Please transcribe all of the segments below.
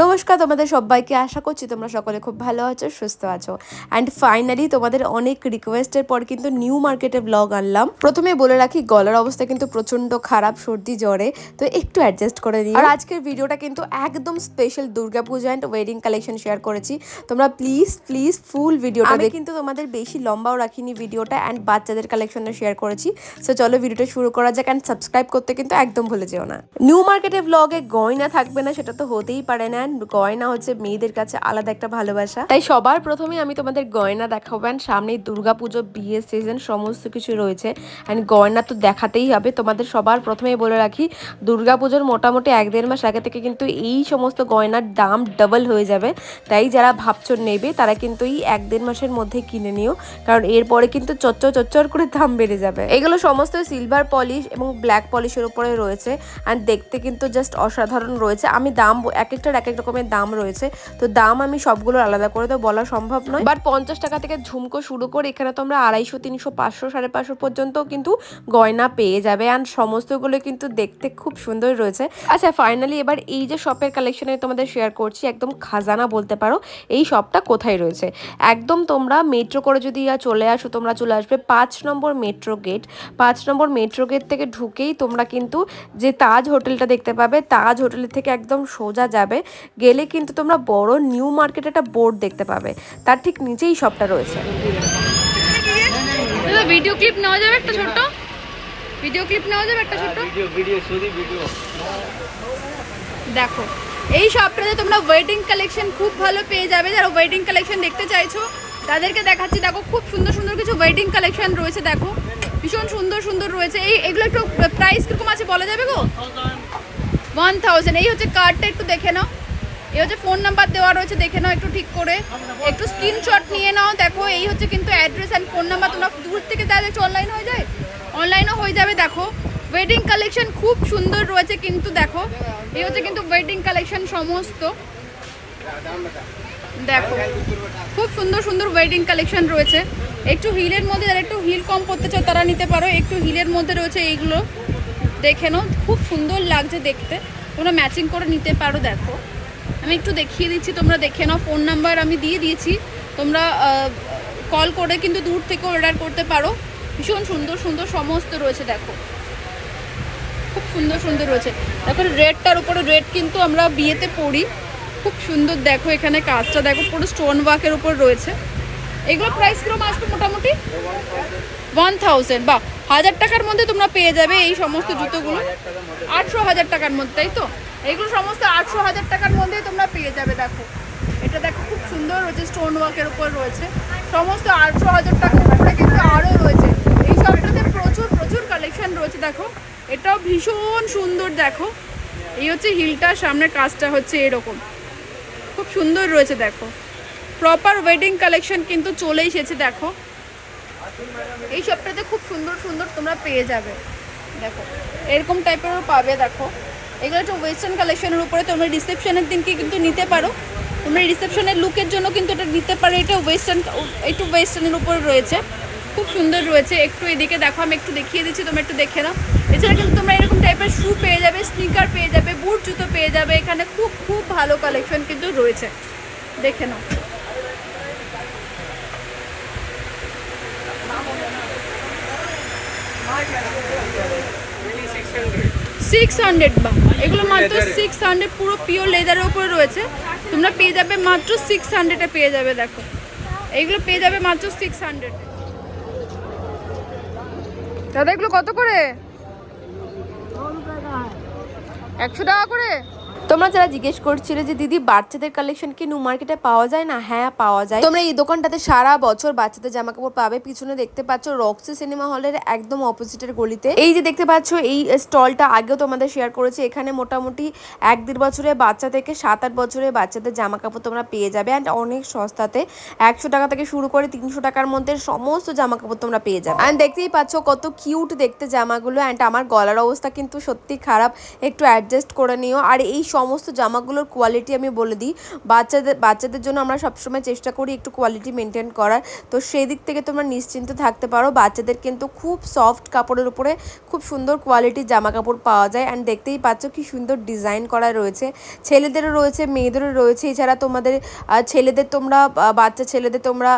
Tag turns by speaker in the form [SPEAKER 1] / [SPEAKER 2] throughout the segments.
[SPEAKER 1] নমস্কার তোমাদের সবাইকে আশা করছি তোমরা সকলে খুব ভালো আছো সুস্থ আছো। অ্যান্ড ফাইনালি তোমাদের অনেক রিকোয়েস্টের পর কিন্তু নিউ মার্কেটে ব্লগ আনলাম। প্রথমে বলে রাখি গলার অবস্থা কিন্তু প্রচণ্ড খারাপ সর্দি জ্বরে। তো একটু অ্যাডজাস্ট করে নিই আর আজকের ভিডিওটা কিন্তু একদম special Durga Puja and wedding collection share করেছি। তোমরা প্লিজ প্লিজ ফুল ভিডিওটা আমি কিন্তু তোমাদের বেশি লম্বাও রাখিনি ভিডিওটা অ্যান্ড বাচ্চাদের কালেকশনটা শেয়ার করেছি। সো চলো ভিডিওটা শুরু করা যাক অ্যান্ড সাবস্ক্রাইব করতে কিন্তু একদম ভুলে যেও না। নিউ মার্কেটে ব্লগে গয়না থাকবে না সেটা তো হতেই পারে না। And গয়না হচ্ছে মেয়েদের কাছে আলাদা একটা ভালোবাসা। তাই সবার প্রথমে আমি তোমাদের গয়না দেখাবো and সামনেই দুর্গাপুজো, বিয়ে সিজন সমস্ত কিছু রয়েছে। অ্যান্ড গয়না তো দেখাতেই হবে। তোমাদের সবার প্রথমেই বলে রাখি, দুর্গাপুজোর মোটামুটি এক দেড় মাস আগে থেকে কিন্তু এই সমস্ত গয়নার দাম ডাবল হয়ে যাবে। তাই যারা ভাবছ নেবে, তারা কিন্তু এই এক দেড় মাসের মধ্যে কিনে নিও। কারণ এরপরে কিন্তু চচ্চর চচ্চর করে দাম বেড়ে যাবে। এগুলো সমস্ত সিলভার পলিশ এবং ব্ল্যাক পলিশের উপরে রয়েছে। অ্যান্ড দেখতে কিন্তু জাস্ট অসাধারণ রয়েছে। আমি দাম এক একটার এক এক রকমের দাম রয়েছে। তো দাম আমি সবগুলো আলাদা করে তো বলা সম্ভব নয়। বাট পঞ্চাশ টাকা থেকে ঝুমকো শুরু করে এখানে তোমরা আড়াইশো, তিনশো, পাঁচশো, সাড়ে পাঁচশো পর্যন্ত কিন্তু গয়না পেয়ে যাবে। অ্যান্ড সমস্তগুলো কিন্তু দেখতে খুব সুন্দর রয়েছে। আচ্ছা ফাইনালি এবার এই যে শপের কালেকশনে তোমাদের শেয়ার করছি, একদম খাজানা বলতে পারো, এই শপটা কোথায় রয়েছে? একদম তোমরা মেট্রো করে যদি চলে আসো, তোমরা চলে আসবে পাঁচ নম্বর মেট্রো গেট পাঁচ নম্বর মেট্রো গেট থেকে ঢুকেই তোমরা কিন্তু যে তাজ হোটেলটা দেখতে পাবে, তাজ হোটেলের থেকে একদম সোজা যাবে। গেলে কিন্তু তোমরা বড় নিউ মার্কেট একটা বোর্ড দেখতে পাবে। তার ঠিক নিচেই শপটা রয়েছে।
[SPEAKER 2] ভিডিও ক্লিপ নেওয়া যাবে একটা ছোট্ট? ভিডিও ক্লিপ নেওয়া যাবে একটা ছোট্ট?
[SPEAKER 3] ভিডিও ভিডিও শুধু ভিডিও
[SPEAKER 2] দেখো এই শপটাতে তোমরা ওয়েডিং কালেকশন খুব ভালো পেয়ে যাবে। যারা ওয়েডিং কালেকশন দেখতে চাইছো তাদেরকে দেখাচ্ছি দেখো খুব সুন্দর সুন্দর কিছু ওয়েডিং কালেকশন রয়েছে দেখো। ভীষণ সুন্দর সুন্দর রয়েছে। এই এগুলো একটু প্রাইস কীরকম আছে বলা যাবে গো? ওয়ান থাউজেন্ড এই হচ্ছে কার্ডটা একটু দেখে নাও। এই হচ্ছে ফোন নাম্বার দেওয়া রয়েছে, দেখে নাও একটু ঠিক করে। একটু স্ক্রিনশট নিয়ে নাও, দেখো, এই হচ্ছে কিন্তু অ্যাড্রেস অ্যান্ড ফোন নাম্বার তোমরা দূর থেকে দেওয়া একটু অনলাইন হয়ে যায়? অনলাইনও হয়ে যাবে, দেখো। ওয়েডিং কালেকশন খুব সুন্দর রয়েছে কিন্তু, দেখো। এই হচ্ছে কিন্তু ওয়েডিং কালেকশন সমস্ত। দেখো, খুব সুন্দর সুন্দর ওয়েডিং কালেকশন রয়েছে। একটু হিলের মধ্যে, যারা একটু হিল কম করতে চাও, তারা নিতে পারো। একটু হিলের মধ্যে রয়েছে এইগুলো। দেখে নাও, খুব সুন্দর লাগছে দেখতে। তোমরা ম্যাচিং করে নিতে পারো, দেখো। আমি একটু দেখিয়ে দিচ্ছি, তোমরা দেখে নাও ফোন নাম্বার আমি দিয়ে দিয়েছি। তোমরা কল করে কিন্তু দূর থেকে অর্ডার করতে পারো। ভীষণ সুন্দর সুন্দর সমস্ত রয়েছে, দেখো। খুব সুন্দর সুন্দর রয়েছে। দেখো রেডটার উপরে রেড কিন্তু আমরা বিয়েতে পড়ি। খুব সুন্দর, দেখো এখানে কাজটা। দেখো, পুরো স্টোন ওয়ার্কের উপর রয়েছে। এগুলো প্রাইস কীরকম আসবে মোটামুটি? ওয়ান থাউজেন্ড বা হাজার টাকার মধ্যে তোমরা পেয়ে যাবে এই সমস্ত জুতোগুলো। আটশো হাজার টাকার মধ্যে, তাই তো? এগুলো সমস্ত আটশো হাজার টাকার মধ্যে তোমরা পেয়ে যাবে, দেখো। এটা দেখো, খুব সুন্দর রয়েছে স্টোন ওয়ার্কের উপর রয়েছে। সমস্ত আটশো হাজার টাকার উপরে কিন্তু আরও রয়েছে। এই সবটাতে প্রচুর প্রচুর কালেকশন রয়েছে, দেখো। এটাও ভীষণ সুন্দর, দেখো। এই হচ্ছে হিলটার, সামনে কাজটা হচ্ছে এরকম। খুব সুন্দর রয়েছে, দেখো। প্রপার ওয়েডিং কালেকশন কিন্তু চলে এসেছে, দেখো। এই সবটাতে খুব সুন্দর সুন্দর তোমরা পেয়ে যাবে, দেখো। এরকম টাইপেরও পাবে, দেখো। এগুলো একটা ওয়েস্টার্ন কালেকশনের উপরে, তোমরা রিসেপশনের দিনকে কিন্তু নিতে পারো। তোমরা রিসেপশনের লুকের জন্য কিন্তু এটা নিতে পারো। এটা ওয়েস্টার্ন একটু ওয়েস্টার্নের উপরে রয়েছে। খুব সুন্দর রয়েছে। একটু এদিকে দেখো, আমি একটু দেখিয়ে দিচ্ছি, তোমরা একটু দেখে নাও। এছাড়া কিন্তু তোমরা এরকম টাইপের শু পেয়ে যাবে স্নিকার পেয়ে যাবে বুট জুতো পেয়ে যাবে। এখানে খুব খুব ভালো কালেকশন কিন্তু রয়েছে। দেখে নাও। সিক্স হান্ড্রেড বা এগুলো মাত্র সিক্স হান্ড্রেড পুরো পিওর লেদারের উপরে রয়েছে। তোমরা পেয়ে যাবে মাত্র সিক্স হান্ড্রেডে পেয়ে যাবে দেখো। এইগুলো পেয়ে যাবে মাত্র সিক্স হান্ড্রেড দাদা এগুলো কত করে? একশো টাকা করে?
[SPEAKER 1] তোমরা যারা জিজ্ঞেস করছিলে যে, দিদি, বাচ্চাদের কালেকশন কি নিউ মার্কেটে পাওয়া যায়? না হ্যাঁ পাওয়া যায়। তোমরা এই দোকানটাতে সারা বছর বাচ্চাদের জামা কাপড় পাবে। পিছনে দেখতে পাচ্ছ রক্সি সিনেমা হলের একদম অপোজিটের গলিতে। এই যে দেখতে পাচ্ছ, এই স্টলটা আগেও তোমাদের শেয়ার করেছি। এখানে মোটামুটি এক দেড় বছরের বাচ্চা থেকে সাত আট বছরের বাচ্চাদের জামা কাপড় তোমরা পেয়ে যাবে। অ্যান্ড অনেক সস্তাতে একশো টাকা থেকে শুরু করে তিনশো টাকার মধ্যে সমস্ত জামা কাপড় তোমরা পেয়ে যাবে। অ্যান্ড দেখতেই পাচ্ছ কত কিউট দেখতে জামাগুলো। অ্যান্ড আমার গলার অবস্থা কিন্তু সত্যি খারাপ। একটু অ্যাডজাস্ট করে নিও। আর এই সমস্ত জামাগুলোর কোয়ালিটি আমি বলে দিই। বাচ্চাদের বাচ্চাদের জন্য আমরা সবসময় চেষ্টা করি একটু কোয়ালিটি মেনটেন করার। তো সেই দিক থেকে তোমরা নিশ্চিন্ত থাকতে পারো, বাচ্চাদের কিন্তু খুব সফট কাপড়ের উপরে খুব সুন্দর কোয়ালিটির জামা কাপড় পাওয়া যায়। অ্যান্ড দেখতেই পাচ্ছ কি সুন্দর ডিজাইন করা রয়েছে। ছেলেদেরও রয়েছে, মেয়েদেরও রয়েছে। এছাড়া তোমাদের ছেলেদের তোমরা বাচ্চা ছেলেদের তোমরা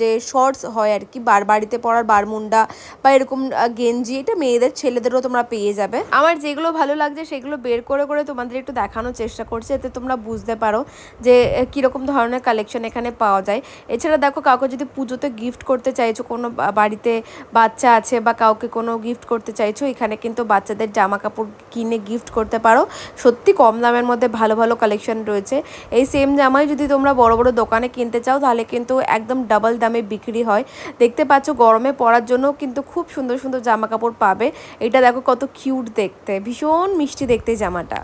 [SPEAKER 1] যে শর্টস হয় আর কি, বার বাড়িতে পরার বারমুন্ডা বা এরকম গেঞ্জি, এটা মেয়েদের ছেলেদেরও তোমরা পেয়ে যাবে। আমার যেগুলো ভালো লাগছে সেগুলো বের করে করে তোমাদের একটু দেখানোর চেষ্টা করছি, এতে তোমরা বুঝতে পারো যে কীরকম ধরনের কালেকশন এখানে পাওয়া যায়। এছাড়া দেখো, কাউকে যদি পুজোতে গিফট করতে চাইছো, কোনো বাড়িতে বাচ্চা আছে বা কাউকে কোনো গিফট করতে চাইছো, এখানে কিন্তু বাচ্চাদের জামা কাপড় কিনে গিফট করতে পারো। সত্যি কম দামের মধ্যে ভালো ভালো কালেকশন রয়েছে। এই সেম জামাই যদি তোমরা বড় বড় দোকানে কিনতে চাও, তাহলে কিন্তু একদম ডাবল দামে বিক্রি হয়। দেখতে পাচ্ছ, গরমে পরার জন্য কিন্তু খুব সুন্দর সুন্দর জামা কাপড় পাবে। এটা দেখো কত কিউট দেখতে, ভীষণ মিষ্টি দেখতে জামাটা।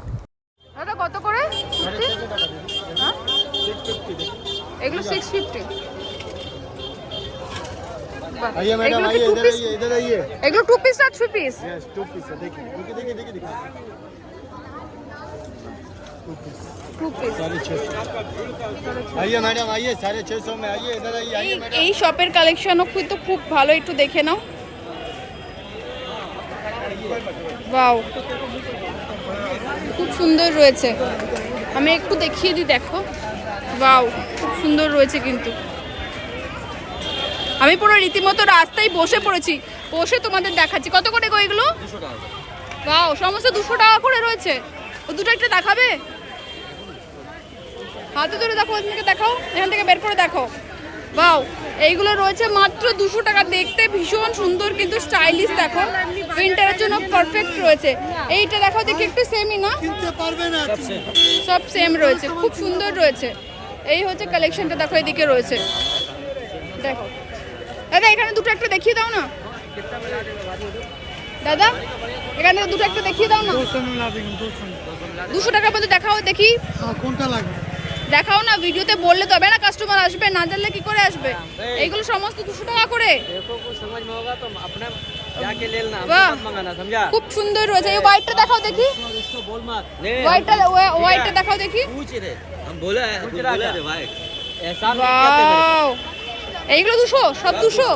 [SPEAKER 2] কত করে কুর্তি হ্যাঁ এগুলো সিক্স ফিফটি
[SPEAKER 3] आइए मैडम आइए इधर आइए इधर आइए
[SPEAKER 2] এগুলো টু পিস না three piece
[SPEAKER 3] yes two piece है देखिए देखिए देखिए देखिए देखिए
[SPEAKER 2] টু পিস
[SPEAKER 3] साढ़े छः सौ आइए मैडम आइए साढ़े छः सौ में आइए इधर आइए आइए मैडम
[SPEAKER 2] এই শপের কালেকশনও কিন্তু খুব ভালো একটু দেখে নাও ওয়াও খুব সুন্দর রয়েছে। আমি একটু দেখিয়ে দিই দেখো। বাউ খুব সুন্দর রয়েছে কিন্তু। আমি পুরো রীতিমতো রাস্তায় বসে পড়েছি। বসে তোমাদের দেখাচ্ছি। কত করে গো এগুলো? বাউ সমস্ত দুশো টাকা করে রয়েছে। ও দুটো একটা দেখাবে? হাতে ধরে দেখো ওখান থেকে দেখাও এখান থেকে বের করে দেখো। বাও এইগুলো রয়েছে মাত্র দুশো টাকা। দেখতে ভীষণ সুন্দর কিন্তু স্টাইলিশ দেখো। উইন্টারের জন্য পারফেক্ট রয়েছে। এইটা দেখো দেখি একটু সেমই না?
[SPEAKER 3] কিনতে পারবে না।
[SPEAKER 2] সব সেম রয়েছে খুব সুন্দর রয়েছে। এই হচ্ছে কালেকশনটা দেখো এদিকে রয়েছে। দেখো। দাদা এখানে দুটো একটা দেখিয়ে দাও না। দাদা এখানে দুটো একটা দেখিয়ে দাও না।
[SPEAKER 3] দুশো
[SPEAKER 2] টাকার মধ্যে দেখাও দেখি।
[SPEAKER 3] কোনটা লাগবে?
[SPEAKER 2] দেখাও না ভিডিওতে বললে তবে না কাস্টমার আসবে না জানলে কি করে আসবে? এইগুলো সমস্ত দুশো টাকা করে। খুব সুন্দর রয়েছে। এই হোয়াইটটা দেখাও দেখি। হোয়াইটটা হোয়াইটটা দেখাও দেখি। এইগুলো দুশো? সব দুশো?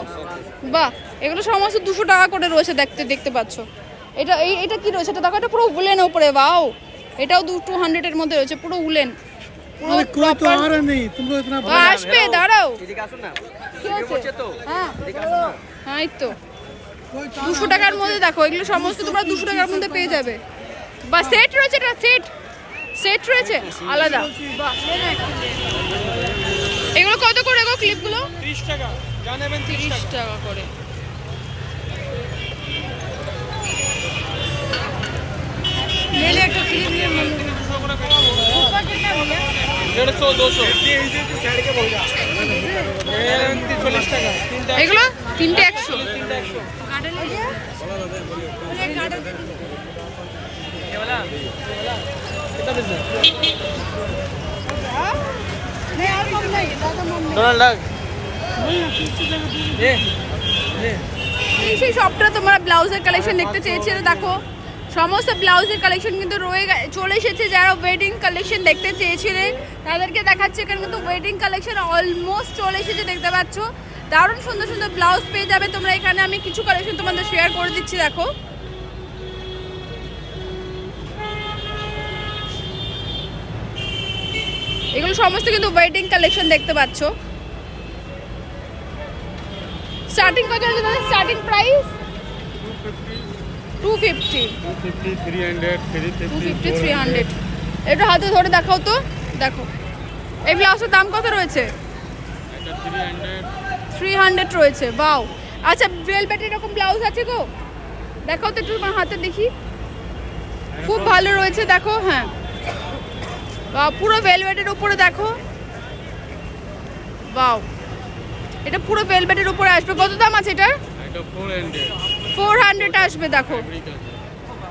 [SPEAKER 2] বাহ এগুলো সমস্ত দুশো টাকা করে রয়েছে দেখতে দেখতে পাচ্ছ। এটা এটা কি রয়েছে? এটা দেখো এটা পুরো উলেন ওপরে বাও এটাও দু টু হান্ড্রেডের মধ্যে রয়েছে পুরো উলেন।
[SPEAKER 3] আরে কই তো আর নেই তুমি ইতনা
[SPEAKER 2] আসবে দাঁড়াও।
[SPEAKER 4] এদিকে আসুন না।
[SPEAKER 2] কি
[SPEAKER 4] হচ্ছে? তো।
[SPEAKER 2] হ্যাঁ হ্যাঁ তো। দুশো টাকার মধ্যে দেখো এগুলো সমস্ত তোমরা দুশো টাকার মধ্যে পেয়ে যাবে। বা সেট রয়েছে এটা সেট সেট রয়েছে? আলাদা। এগুলো কত করে গো ক্লিপগুলো?
[SPEAKER 3] তিরিশ টাকা। জানাবেন
[SPEAKER 2] তিরিশ টাকা। করে। মেলে
[SPEAKER 3] একটা ক্লিপ
[SPEAKER 2] নিয়ে সেই সবটা তোমার ব্লাউজের কালেকশন দেখতে চেয়েছিল দেখো। সমস্ত ব্লাউজের কালেকশন কিন্তু রয়ে চলে এসেছে যারা ওয়েডিং কালেকশন দেখতে চেয়েছিলেন, তাদেরকে দেখাচ্ছে, এখানে কিন্তু ওয়েডিং কালেকশন অলমোস্ট চলে এসেছে, দেখতে পাচ্ছ। দারুণ সুন্দর সুন্দর ব্লাউজ পেয়ে যাবে তোমরা, এখানে আমি কিছু কালেকশন তোমাদের শেয়ার করে দিচ্ছি, দেখো। এগুলো সমস্ত কিন্তু ওয়েডিং কালেকশন দেখতে পাচ্ছ। স্টার্টিং কত starting price
[SPEAKER 3] two fifty three hundred
[SPEAKER 2] three fifty three hundred এটা হাতে ধরে দেখাও তো। দেখো। এই ব্লাউজের দাম কত রয়েছে? থ্রি হান্ড্রেড রয়েছে। বাও। আচ্ছা ভেলভেট এরকম ব্লাউজ আছে গো? দেখাও তো একটু হাতে দেখি। খুব ভালো রয়েছে দেখো হ্যাঁ। পুরো ভেলভেটের উপরে দেখো। বাও। এটা পুরো ভেলভেটের উপরে আসবে। কত দাম আছে এটার?
[SPEAKER 3] ফোর হান্ড্রেড
[SPEAKER 2] আসবে দেখো।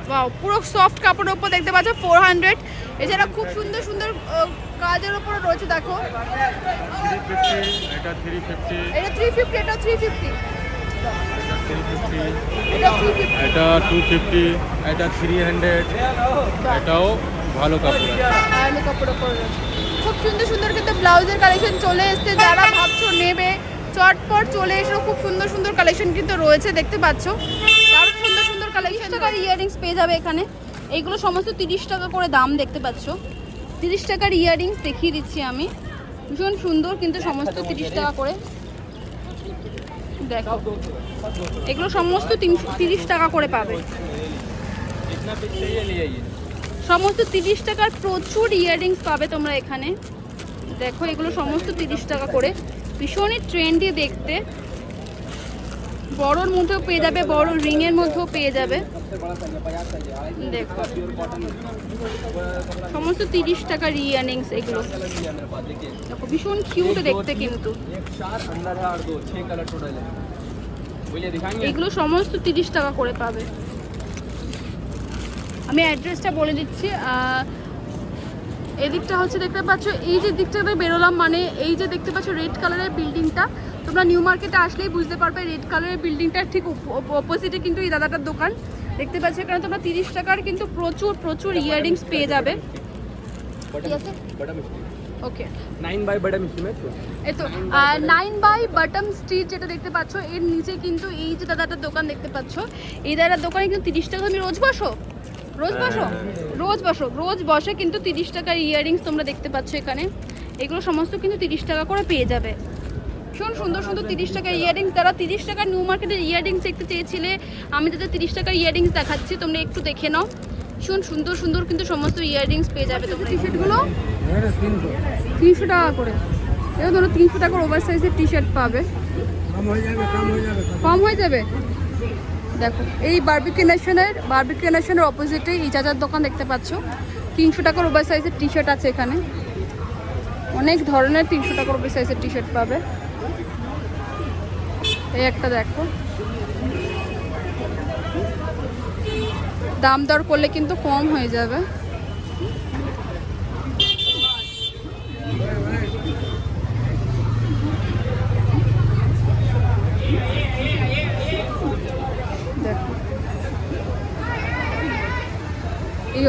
[SPEAKER 2] ওয়াও পুরো সফট কাপড়ের উপর দেখতে পাচ্ছ ফোর হান্ড্রেড এছাড়া খুব সুন্দর সুন্দর কাজের উপরে রয়েছে দেখো।
[SPEAKER 3] এটা থ্রি ফিফটি
[SPEAKER 2] এটা থ্রি ফিফটি এটা থ্রি ফিফটি
[SPEAKER 3] টু ফিফটি এটা থ্রি হান্ড্রেড এটাও
[SPEAKER 5] ভালো কাপড়
[SPEAKER 2] ভালো কাপড় খুব সুন্দর সুন্দর কিন্তু ব্লাউজের কালেকশন চলে এসছে যারা ভাবছ নেবে চটপট চলে এসো খুব সুন্দর সুন্দর কালেকশন কিন্তু রয়েছে, দেখতে পাচ্ছ। আরও সুন্দর সুন্দর কালেকশন টাকার ইয়াররিংস পেয়ে যাবে এখানে। এইগুলো সমস্ত তিরিশ টাকা করে দাম, দেখতে পাচ্ছ। তিরিশ টাকার ইয়াররিংস দেখিয়ে দিচ্ছি আমি। ভীষণ সুন্দর কিন্তু সমস্ত তিরিশ টাকা করে। দেখো, এগুলো সমস্ত তিরিশ টাকা করে পাবে। সমস্ত তিরিশ টাকার প্রচুর ইয়াররিংস পাবে তোমরা এখানে। দেখো, এগুলো সমস্ত তিরিশ টাকা করে। ভীষণই ট্রেন্ডি দেখতে। বড়োর মধ্যেও পেয়ে যাবে, বড় রিংয়ের মধ্যেও পেয়ে যাবে। দেখো। সমস্ত তিরিশ টাকা রিয়ানিংস এগুলো। দেখো, ভীষণ কিউট দেখতে কিন্তু। এগুলো সমস্ত তিরিশ টাকা করে পাবে। আমি অ্যাড্রেসটা বলে দিচ্ছি এদিকটা হচ্ছে দেখতে পাচ্ছ এই যে দিকটাতে বেরোলাম মানে এই যে দেখতে পাচ্ছ রেড কালারের বিল্ডিংটা তোমরা নিউ মার্কেটে আসলেই বুঝতে পারবে রেড কালারের বিল্ডিংটার ঠিক অপোজিটে কিন্তু এই দাদাটার দোকান। দেখতে পাচ্ছ কারণ তোমরা তিরিশ টাকার কিন্তু প্রচুর প্রচুর ইয়াররিংস পেয়ে যাবে। ওকে
[SPEAKER 5] নাইন বাই
[SPEAKER 2] এই তো নাইন বাই বাটাম যেটা দেখতে এর নিচে কিন্তু এই যে দাদাটার দোকান দেখতে পাচ্ছ এই দাদার দোকানে কিন্তু তিরিশ টাকা তুমি রোজ বসো? রোজ বসো? রোজ বসো। রোজ বসে কিন্তু তিরিশ টাকার ইয়াররিংস তোমরা দেখতে পাচ্ছ এখানে। এগুলো সমস্ত কিন্তু তিরিশ টাকা করে পেয়ে যাবে। ভীষণ সুন্দর সুন্দর তিরিশ টাকার ইয়াররিংস তারা তিরিশ টাকার নিউ মার্কেটের ইয়াররিংস দেখতে চেয়েছিলে। আমি তাদের তিরিশ টাকার ইয়াররিংস দেখাচ্ছি তোমরা একটু দেখে নাও। ভীষণ সুন্দর সুন্দর কিন্তু সমস্ত ইয়াররিংস পেয়ে যাবে তোমরা টি শার্টগুলো তিনশো। টাকা করে। এবার ধরো তিনশো টাকার ওভার সাইজের টি শার্ট পাবে কম হয়ে যাবে? দেখো, এই বার্বিকিউ নেশনের বার্বিকিউ নেশনের অপোজিটে এই চাচার দোকান দেখতে পাচ্ছ, তিনশো টাকার ওভার সাইজের টি শার্ট আছে এখানে। অনেক ধরনের তিনশো টাকার ওভার সাইজের টি শার্ট পাবে। এই একটা দেখো। দাম দর করলে কিন্তু কম হয়ে যাবে।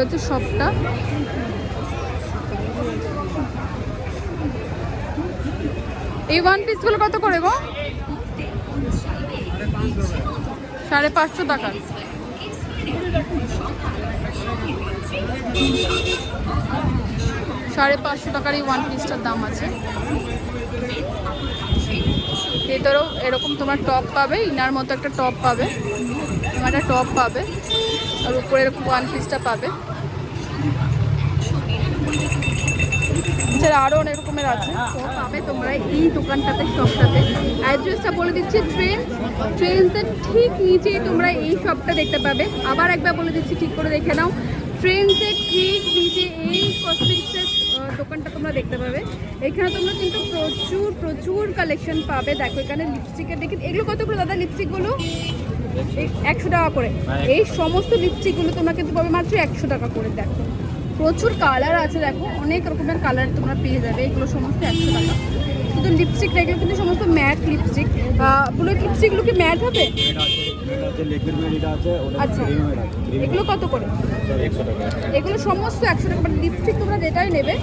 [SPEAKER 2] হচ্ছে শপটা এই ওয়ান পিসগুলো কত করে গো? সাড়ে পাঁচশো টাকা। সাড়ে পাঁচশো টাকার এই ওয়ান পিসটার দাম আছে। ভেতরেও এরকম তোমার টপ পাবে, ইনার মতো একটা টপ পাবে। তোমার একটা টপ পাবে, আর উপরে এরকম ওয়ান পিসটা পাবে। এছাড়া আরও অনেক রকমের আছে। তো পাবে তোমরা এই দোকানটাতে শপটাতে। অ্যাড্রেসটা বলে দিচ্ছি ট্রেন ট্রেনসের ঠিক নিচেই তোমরা এই শপটা দেখতে পাবে। আবার একবার বলে দিচ্ছি ঠিক করে দেখে নাও। ট্রেনসের ঠিক নিচে এই কসমেটিক্সের দোকানটা তোমরা দেখতে পাবে। এখানে তোমরা কিন্তু প্রচুর প্রচুর কালেকশন পাবে। দেখো এখানে লিপস্টিকের দেখি এগুলো কত করে দাদা লিপস্টিকগুলো একশো টাকা করে। এই সমস্ত লিপস্টিকগুলো তোমরা কিন্তু পাবে মাত্র একশো টাকা করে দেখো। প্রচুর কালার আছে দেখো অনেক রকমের কালার তোমরা পেয়ে যাবে এগুলো সমস্ত একশো টাকা। শুধু লিপস্টিক এগুলো কিন্তু সমস্ত ম্যাট লিপস্টিক বুলেট লিপস্টিকগুলো কি ম্যাট হবে? আচ্ছা এগুলো কত করে? এগুলো সমস্ত একশো টাকা মানে লিপস্টিক তোমরা যেটাই নেবে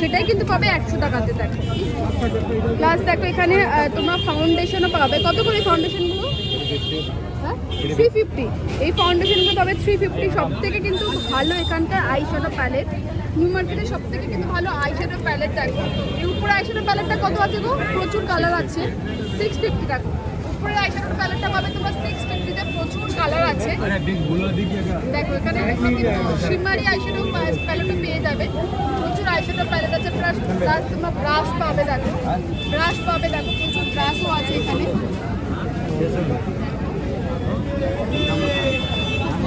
[SPEAKER 2] সেটাই কিন্তু পাবে একশো টাকাতে দেখো। প্লাস দেখো এখানে তোমরা ফাউন্ডেশনও পাবে। কত করে ফাউন্ডেশনগুলো থ্রি ফিফটি এই ফাউন্ডেশনগুলো পাবে থ্রি ফিফটি সব থেকে কিন্তু ভালো এখানকার আই শ্যাডো প্যালেট নিউ মার্কেটে সব থেকে কিন্তু ভালো আই শ্যাডো প্যালেট দেখো। এই উপরে আই শ্যাডো প্যালেটটা কত আছে গো? প্রচুর কালার আছে। সিক্স ফিফটি দেখো। উপরে আই প্যালেটটা পাবে তোমরা সিক্স ফিফটিতে প্রচুর কালার আছে। দেখো এখানে শিমারি আইশ্যাডো প্যালেটও পেয়ে যাবে। প্রচুর আইশ্যাডো প্যালেট আছে। প্লাস প্লাস তোমরা ব্রাশ পাবে দেখো। ব্রাশ পাবে দেখো প্রচুর ব্রাশও আছে এখানে।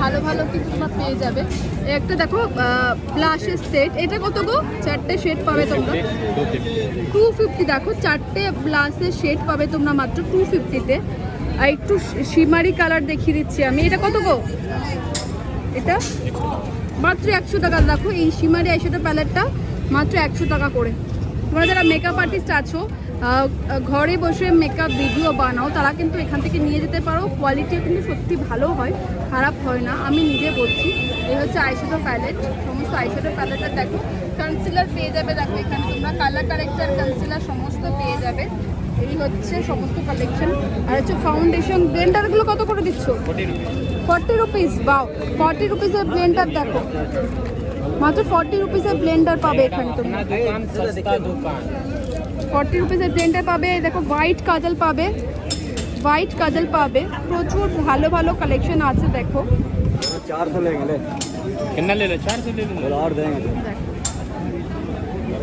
[SPEAKER 2] ভালো ভালো কিন্তু তোমরা পেয়ে যাবে। একটা দেখো ব্লাশের সেট এটা কত গো? চারটে শেড পাবে তোমরা। টু ফিফটি দেখো, চারটে ব্লাশের শেড পাবে তোমরা মাত্র টু ফিফটিতে আর একটু শিমারি কালার দেখিয়ে দিচ্ছি আমি। এটা কত গো? এটা? মাত্র একশো টাকা দেখো। এই শিমারি আইশ্যাডো প্যালেটটা মাত্র একশো টাকা করে। তোমরা যারা মেকআপ আর্টিস্ট আছো ঘরে বসে মেকআপ ভিডিও বানাও তারা কিন্তু এখান থেকে নিয়ে যেতে পারো। কোয়ালিটিও কিন্তু সত্যি ভালো হয় খারাপ হয় না। আমি নিজে বলছি এই হচ্ছে আইশ্যাডো প্যালেট সমস্ত আইশ্যাডো প্যালেটের দেখো। কনসিলার পেয়ে যাবে দেখো এখানে তোমরা কালার কারেক্টার কনসিলার সমস্ত পেয়ে যাবে। এই হচ্ছে সমস্ত কালেকশন আর হচ্ছে ফাউন্ডেশন ব্লেন্ডারগুলো কত করে দিচ্ছ? ফর্টি রুপিস বাও ফর্টি রুপিসের ব্লেন্ডার দেখো। মাত্র ফর্টি রুপিসের ব্লেন্ডার পাবে এখানে তোমরা। फर्टी रुपीज़ ब्रैंडे पा देखो ह्विट कजल पा ह्विट कजल पा प्रचुर भलो भलो कलेक्शन आखो
[SPEAKER 3] चार ले
[SPEAKER 5] ले। ले ले? चार ले ले।
[SPEAKER 3] देंगे।